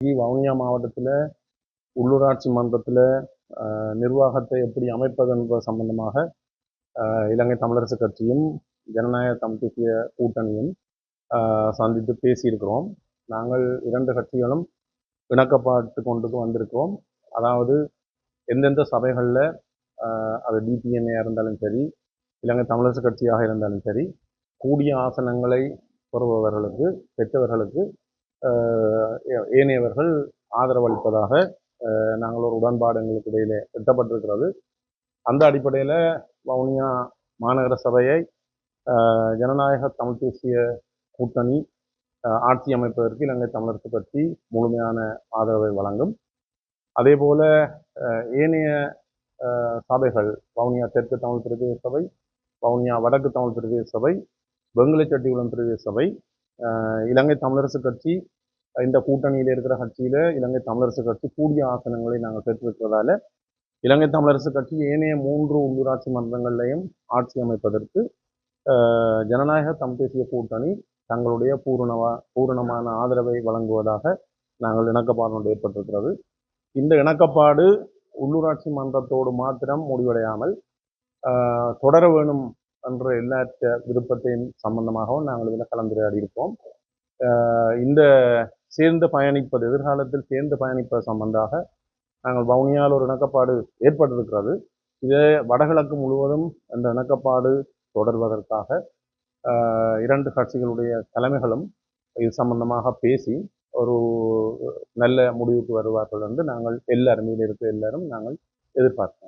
வவுனியா மாவட்டத்தில் உள்ளூராட்சி மன்றத்தில் நிர்வாகத்தை எப்படி அமைப்பது என்பது சம்பந்தமாக இலங்கை தமிழரசு கட்சியும் ஜனநாயக தமிழ்த்திய கூட்டணியும் சந்தித்து பேசியிருக்கிறோம். நாங்கள் இரண்டு கட்சிகளும் இணக்கப்பாட்டு கொண்டு வந்திருக்கிறோம். அதாவது எந்தெந்த சபைகளில் அது டிபிஎன்ஏ இருந்தாலும் சரி இலங்கை தமிழரசு கட்சியாக இருந்தாலும் சரி கூடிய ஆசனங்களை பெறுபவர்களுக்கு பெற்றவர்களுக்கு ஏனையவர்கள் ஆதரவளிப்பதாக நாங்கள் ஒரு உடன்பாடு எங்களுக்கு இடையிலே எட்டப்பட்டிருக்கிறது. அந்த அடிப்படையில் வவுனியா மாநகர சபையை ஜனநாயக தமிழ் தேசிய கூட்டணி ஆட்சி அமைப்பதற்கு இலங்கை தமிழரசு கட்சி முழுமையான ஆதரவை வழங்கும். அதே போல ஏனைய சபைகள் வவுனியா தெற்கு தமிழ் பிரதேச சபை வவுனியா வடக்கு தமிழ் பிரதேச சபை வெங்கலச்சட்டிகுளம் பிரதேச சபை இலங்கை தமிழரசு கட்சி இந்த கூட்டணியில் இருக்கிற கட்சியில் இலங்கை தமிழரசு கட்சி கூடிய ஆசனங்களை நாங்கள் பெற்றிருக்கிறதால இலங்கை தமிழரசு கட்சி ஏனைய மூன்று உள்ளூராட்சி மன்றங்களையும் ஆட்சி அமைப்பதற்கு ஜனநாயக தமிழ் தேசிய கூட்டணி தங்களுடைய பூரணவா பூரணமான ஆதரவை வழங்குவதாக நாங்கள் இணக்கப்பாடு ஏற்பட்டிருக்கிறது. இந்த இணக்கப்பாடு உள்ளூராட்சி மன்றத்தோடு மாத்திரம் முடிவடையாமல் ஆஹ், தொடர வேணும் என்ற எல்லாற்ற விருப்பத்தின் சம்பந்தமாகவும் நாங்கள் இதில் கலந்துரையாடி இருப்போம் இந்த சேர்ந்து பயணிப்பது எதிர்காலத்தில் சேர்ந்து பயணிப்பது சம்பந்தமாக நாங்கள் வவுனியால் ஒரு இணக்கப்பாடு ஏற்பட்டிருக்கிறது. இதே வடகிழக்கு முழுவதும் அந்த இணக்கப்பாடு தொடர்வதற்காக இரண்டு கட்சிகளுடைய தலைமைகளும் இது சம்பந்தமாக பேசி ஒரு நல்ல முடிவுக்கு வருவார்கள் என்று நாங்கள் எல்லாருமே இருக்கிற இருக்க எல்லாரும் நாங்கள் எதிர்பார்க்கிறோம்.